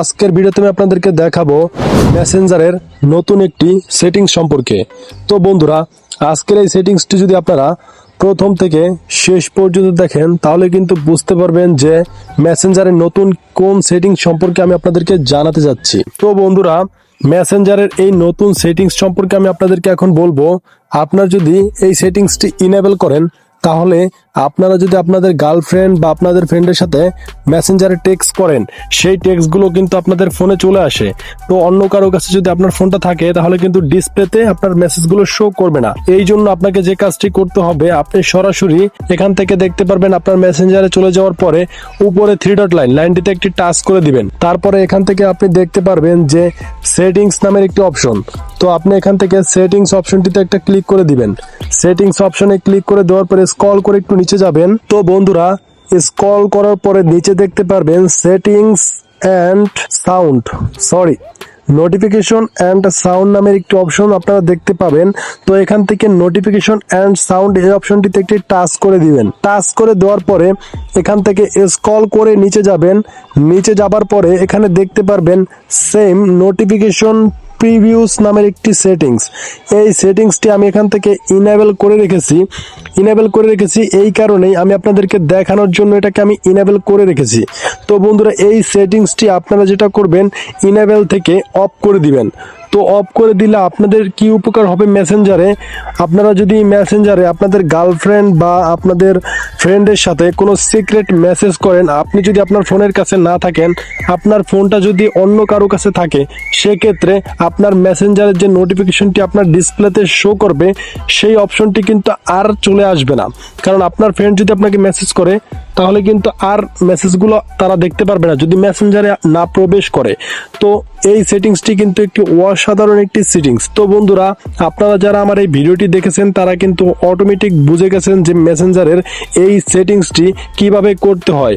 আজকের ভিডিওতে আমি আপনাদেরকে দেখাবো মেসেঞ্জারের নতুন একটি সেটিংস সম্পর্কে। তো বন্ধুরা, আজকের এই সেটিংসটি যদি আপনারা প্রথম থেকে শেষ পর্যন্ত দেখেন, তাহলে কিন্তু বুঝতে পারবেন যে মেসেঞ্জারের নতুন কোন সেটিংস সম্পর্কে আমি আপনাদেরকে জানাতে যাচ্ছি। তো বন্ধুরা, মেসেঞ্জারের এই নতুন সেটিংস সম্পর্কে আমি আপনাদেরকে এখন বলব, আপনার যদি এই সেটিংসটি ইনেবল করেন, তাহলে আপনারা যদি আপনাদের গার্লফ্রেন্ড বা আপনাদের ফ্রেন্ডের সাথে মেসেঞ্জারে টেক্সট করেন, সেই টেক্সটগুলো কিন্তু আপনাদের ফোনে চলে আসে। তো অন্য কারও কাছে যদি আপনার ফোনটা থাকে, তাহলে কিন্তু ডিসপ্লেতে আপনার মেসেজগুলো শো করবে না। এই জন্য আপনাকে যে কাজটি করতে হবে, আপনি সরাসরি এখান থেকে দেখতে পারবেন আপনার মেসেঞ্জারে চলে যাওয়ার পরে উপরে থ্রি ডট লাইন লাইনটিতে একটি টাচ করে দিবেন। তারপরে এখান থেকে আপনি দেখতে পারবেন যে সেটিংস নামের একটি অপশন তো আপনি এখান থেকে সেটিংস অপশনটিতে একটা ক্লিক করে দিবেন। সেটিংস অপশনে ক্লিক করে দেওয়ার পরে স্ক্রল করে একটু নিচে যাবেন। তো বন্ধুরা স্ক্রল করার পরে নিচে দেখতে পারবেন settings and sound. Sorry, notification and sound নামের একটি অপশন আপনারা দেখতে পাবেন। তো এখান থেকে নোটিফিকেশন অ্যান্ড সাউন্ড এই অপশনটিতে একটি টাচ করে দিবেন। টাচ করে দেওয়ার পরে এখান থেকে স্ক্রল করে নিচে যাবেন। নিচে যাবার পরে এখানে দেখতে পারবেন সেম নোটিফিকেশন প্রিভিউস নামের একটি সেটিংস এই সেটিংসটি আমি এখান থেকে ইনেবল করে রেখেছি। ইনেবল করে রেখেছি এই কারণেই আমি আপনাদেরকে দেখানোর জন্য এটাকে আমি ইনেবল করে রেখেছি। তো বন্ধুরা, এই সেটিংসটি আপনারা যেটা করবেন ইনেবল থেকে অফ করে দিবেন। তো অফ করে দিলে আপনাদের কি উপকার হবে মেসেঞ্জারে আপনারা যদি মেসেঞ্জারে আপনাদের গার্লফ্রেন্ড বা আপনাদের ফ্রেন্ডের সাথে কোনো সিক্রেট মেসেজ করেন, আপনি যদি আপনার ফোনের কাছে না থাকেন, আপনার ফোনটা যদি অন্য কারও কাছে থাকে, সেক্ষেত্রে আপনার মেসেঞ্জারের যে নোটিফিকেশনটি আপনার ডিসপ্লেতে শো করবে, সেই অপশনটি কিন্তু আর চলে আসবে না। কারণ আপনার ফ্রেন্ড যদি আপনাকে মেসেজ করে তাহলে কিন্তু আর মেসেজগুলো তারা দেখতে পারবে না। যদি মেসেঞ্জারে না প্রবেশ করে, তো এই সেটিংসটি কিন্তু একটি অসাধারণ একটি সেটিংস তো বন্ধুরা, আপনারা যারা আমার এই ভিডিওটি দেখেছেন, তারা কিন্তু অটোমেটিক বুঝে গেছেন যে মেসেঞ্জারের এই সেটিংসটি কীভাবে করতে হয়।